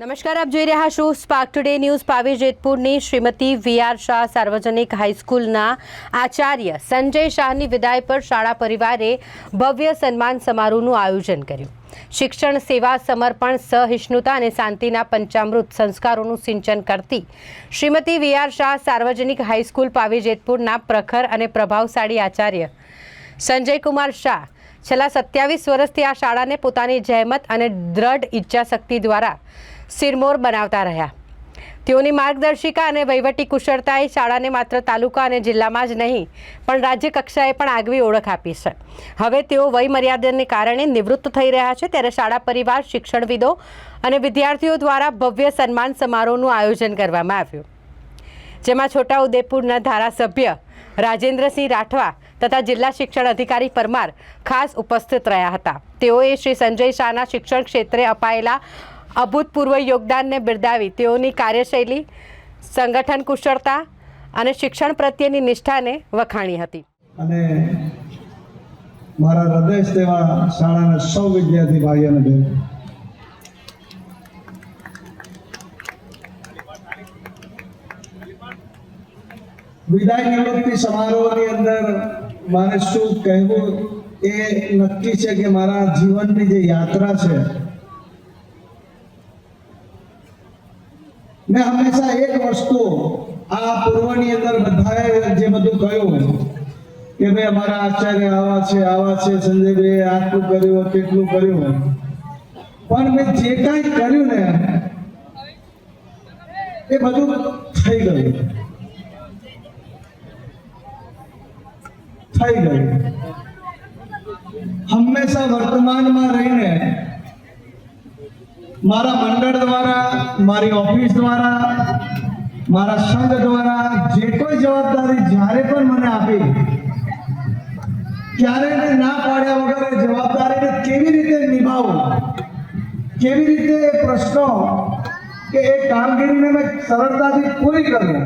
નમસ્કાર, આપ જોઈ રહ્યા છો સ્પાર્ક ટુડે ન્યૂઝ પાવી જેતપુરની શ્રીમતી વી આર શાહ સાર્વજનિક હાઈસ્કૂલના આચાર્ય સંજય શાહની વિદાય પર શાળા પરિવારે ભવ્ય સન્માન સમારોહનું આયોજન કર્યું. શિક્ષણ, સેવા, સમર્પણ, સહિષ્ણુતા અને શાંતિના પંચામૃત સંસ્કારોનું સિંચન કરતી શ્રીમતી વી આર શાહ સાર્વજનિક હાઈસ્કૂલ પાવી જેતપુરના પ્રખર અને પ્રભાવશાળી આચાર્ય સંજય કુમાર શાહ. છેલ્લા સત્યાવીસ વર્ષથી આ શાળાને પોતાની જહેમત અને દ્રઢ ઈચ્છાશક્તિ દ્વારા સિરમોર બનાવતા રહ્યા. તેઓની માર્ગદર્શિકા અને વહીવટી કુશળતાએ શાળાને માત્ર તાલુકા અને જિલ્લામાં જ નહીં, પણ રાજ્ય કક્ષાએ પણ આગવી ઓળખ આપી છે. હવે તેઓ વયમર્યાદાને કારણે નિવૃત્ત થઈ રહ્યા છે ત્યારે શાળા પરિવાર, શિક્ષણવિદો અને વિદ્યાર્થીઓ દ્વારા ભવ્ય સન્માન સમારોહનું આયોજન કરવામાં આવ્યું. જેમાં છોટાઉદેપુરના ધારાસભ્ય રાજેન્દ્રસિંહ રાઠવા તથા જિલ્લા શિક્ષણ અધિકારી પરમાર ખાસ ઉપસ્થિત રહ્યા હતા. તેઓએ શ્રી સંજય શાહના શિક્ષણ ક્ષેત્રે અપાયેલા અભૂતપૂર્વ યોગદાનને બિરદાવી તેઓની કાર્યશૈલી, સંગઠન કુશળતા અને શિક્ષણ પ્રત્યેની નિષ્ઠાને વખાણી હતી. અને મારા હૃદય સેવા શાળાના સૌ વિદ્યાર્થી ભાઈઓને બહેનો વિદાય નિવૃત્તિ સમારોહની અંદર મારે શું કહેવું એ નક્કી છે કે મારા જીવનની જે યાત્રા છે મેં હંમેશા એક વસ્તુ આ પૂર્વની અંદર બધાએ જે બધું કહ્યું કે ભાઈ અમારા આચાર્ય આવા છે આવા છે સંજયભાઈ આટલું કર્યું કેટલું કર્યું. પણ મેં જે કાંઈ કર્યું ને, એ બધું થઈ ગયું. થઈ ગયું. હંમેશા વર્તમાનમાં રહીને મારા મંડળ દ્વારા, મારી ઓફિસ દ્વારા, મારા સંઘ દ્વારા જે કોઈ જવાબદારી જ્યારે પણ મને આપી ત્યારે મેં ના પાડ્યા વગર જવાબદારીને કેવી રીતે નિભાવું? કેવી રીતે પ્રશ્નો કે એ કામગીરીને મેં સરળતાથી પૂરી કરું?